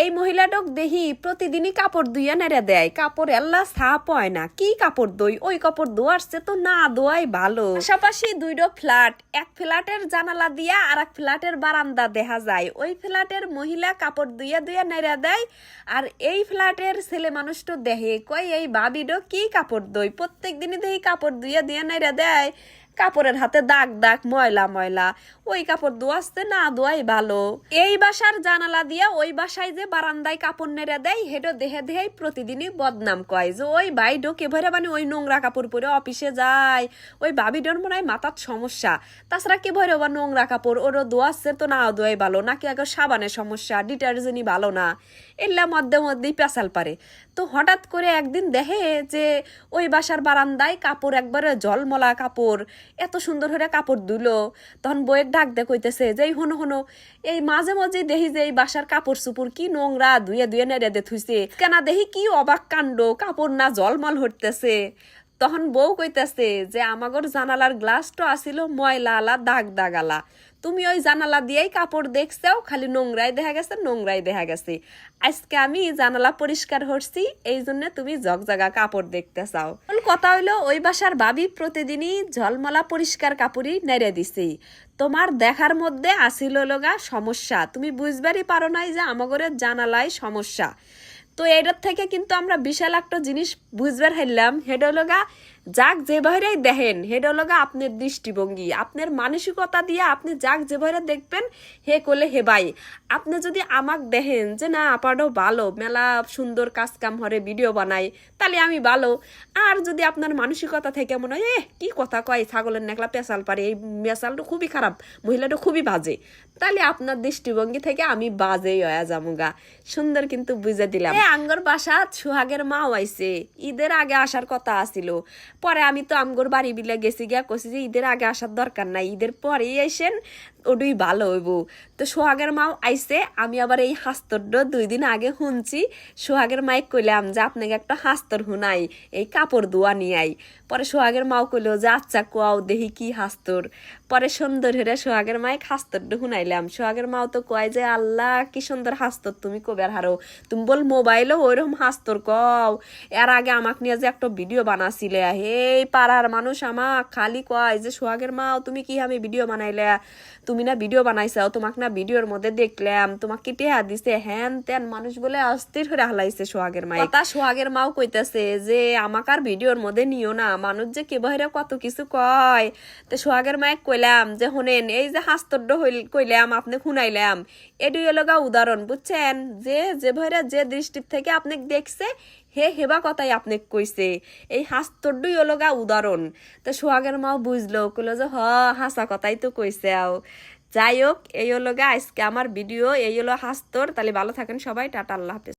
এই মহিলাটক দেহি প্রতিদিনই কাপড় ধুইয়া নেড়ে দেয়। কাপড় এল্লা সাপ হয় না। কি কাপড় দই ওই কাপড় ধোয়ারছে তো না দোয়াই ভালো। পাশাপাশি দুইটো ফ্ল্যাট। এক ফ্ল্যাটের জানালা দিয়া আর এক ফ্ল্যাটের বারান্দা দেখা যায়। ওই ফ্ল্যাটের মহিলা কাপড় ধুইয়া ধুইয়া নেড়ে দেয় আর এই ফ্ল্যাটের ছেলে মানুষটো দেহে কয়, এই বাবিডো কি কাপড় দই প্রত্যেক দিনই দেহি কাপড় ধুইয়া দিয়া নেড়ে দেয়। কাপড়ের হাতে দাগ দাগ, ময়লা ময়লা। ওই কাপড় ধোয়াচ্ছে না ধোয়াই ভালো। এই বাসার জানালা দিয়া ওই বাসায় যে বারান্দায় কাপড় নেড়ে দেয় হেডো দেহে দেহে প্রতিদিনই বদনাম কয় যে, ওই ভাই ঢোকে ভরে মানে ওই নোংরা কাপড় পরে অফিসে যায়। ওই ভাবিডোর মনে হয় মাথার সমস্যা। তাছাড়া কে ভরে বা নোংরা কাপড়? ওরও ধোয়াচ্ছে তো না ধোয়াই ভালো, নাকি আগে সাবানের সমস্যা? ডিটারজেন্টই ভালো না। এল্লা মধ্যে মধ্যেই পেঁচাল পারে। তো হঠাৎ করে একদিন দেখে যে, ওই বাসার বারান্দায় কাপড় একবারে জলমলা কাপড়। এত সুন্দর করে কাপড় ধুলো তখন বইয়ের ডাক দে কইতেছে যে এই হনো হনো, এই মাঝে মাঝে দেখি যে এই বাসার কাপড় চুপুর কি নোংরা, ধুয়ে ধুয়ে নেড়ে দে থুইছে। কেনা দেখি কি অবাক কাণ্ড, কাপড় না জলমল হইতেছে। তখন বউ কইতেছে যে, আমাগর জানালার গ্লাসটা আসিল ময়লা আলা দাগ দাগ আলা তুমি ওই জানালা দিয়েই কাপড় দেখছেও, খালি নোংরাই দেখা গেছে, নোংরাই দেখা গেছে। আজকে আমি জানালা পরিষ্কার হচ্ছি এই জন্য তুমি জগজগা কাপড় দেখতে চাও। কথা হইল, ওই বাসার বাবি প্রতিদিনই ঝলমলা পরিষ্কার কাপড়ই নেড়ে দিছি। তোমার দেখার মধ্যে আসিল লগা সমস্যা। তুমি বুঝবারই পারো নাই যে, আমাগরের জানালায় সমস্যা। তো এটার থেকে কিন্তু আমরা বিশাল একটা জিনিস বুঝবার হারলাম হেড লগা যাক যে বাইরেই দেখেন, হেড লগা আপনার দৃষ্টিভঙ্গি। আপনার মানসিকতা দিয়ে আপনি যাক যে বাইরে দেখবেন, হে কোলে হে বাই। আপনি যদি আমাক দেখেন যে না, আপারও ভালো, মেলা সুন্দর কাজ কাম হরে, ভিডিও বানাই তাহলে আমি ভালো। আর যদি আপনার মানসিকতা থেকে মনে হয় এ কি কথা কয়, ছাগলের নেকলা পেশাল পারে, এই মেশালটা খুবই খারাপ, মহিলাটা খুবই বাজে। তাহলে আপনার দৃষ্টিভঙ্গি থেকে আমি বাজেই হয়ে যামুগা সুন্দর কিন্তু বুঝে দিলাম। আঙ্গর বাসা, সুহাগের মাও আইছে। ঈদের আগে আসার কথা আছিল। পরে আমি তো আমগর বাড়ি বিলে গেছি গিয়া কছি যে ঈদের আগে আসার দরকার নাই। ঈদের পরেই আইসেন, ওডুই ভালো হইব। তো সোহাগের মাও আইসে, আমি আবার এই হাস্তরটা দুই দিন আগে শুনছি সোহাগের মাইক কইলাম যে, আপনাকে একটা হাস্তর শুনাই এই কাপড় ধোয়া নিয়ে আই। পরে সোহাগের মাও কইল যে আচ্ছা কোয়াও দেখি কি হাস্তর। পরে সুন্দর হরে সোহাগের মাইক হাস্তরটা শুনাইলাম সোহাগের মাও তো কয় যে, আল্লাহ, কি সুন্দর হাস্তর তুমি কবে হারো। তুমি বল মোবাইলও ওইরকম হাস্তর কও। এর আগে আমাকে নিয়ে যে একটা ভিডিও বানাছিলে এই পাড়ার মানুষ আমাক খালি কয় যে, সোহাগের মাও তুমি কি আমি ভিডিও বানাইলে? তুমি না ভিডিও বানাইছাও, তোমাকে না ভিডিওর মধ্যে দেখলাম, তোমাকে টেহা দিছে? হ্যান তেন মানুষ বলে অস্থির হয়ে হালাইছে সোহাগের মাই তা সোহাগের মাও কইতাছে যে, আমাক আর ভিডিওর মধ্যে নিও না, মানুষ যে কে বহিরে কত কিছু কয়? তো সোহাগের মায়ের কইলাম যে, হোনেন, এই যে হাস্তর্য কইলাম, আপনি শুনাইলাম এডুই লগা উদাহরণ, বুঝছেন? যে যে ভৈরা যে দৃষ্টির থেকে আপনি দেখছে হে হেবা কথাই আপনি কইছে, এই হাস্তরডুই অলগা উদাহরণ। তো সোহাগের মাও বুঝলো, কইলো যে, হ, হাসা কথাই তো কইছে আও। যাই হোক, এই অলগা আজকে আমার ভিডিও এই হলো হাস্তর, তাহলে ভালো থাকেন সবাই, টাটা, আল্লাহ হাফেজ।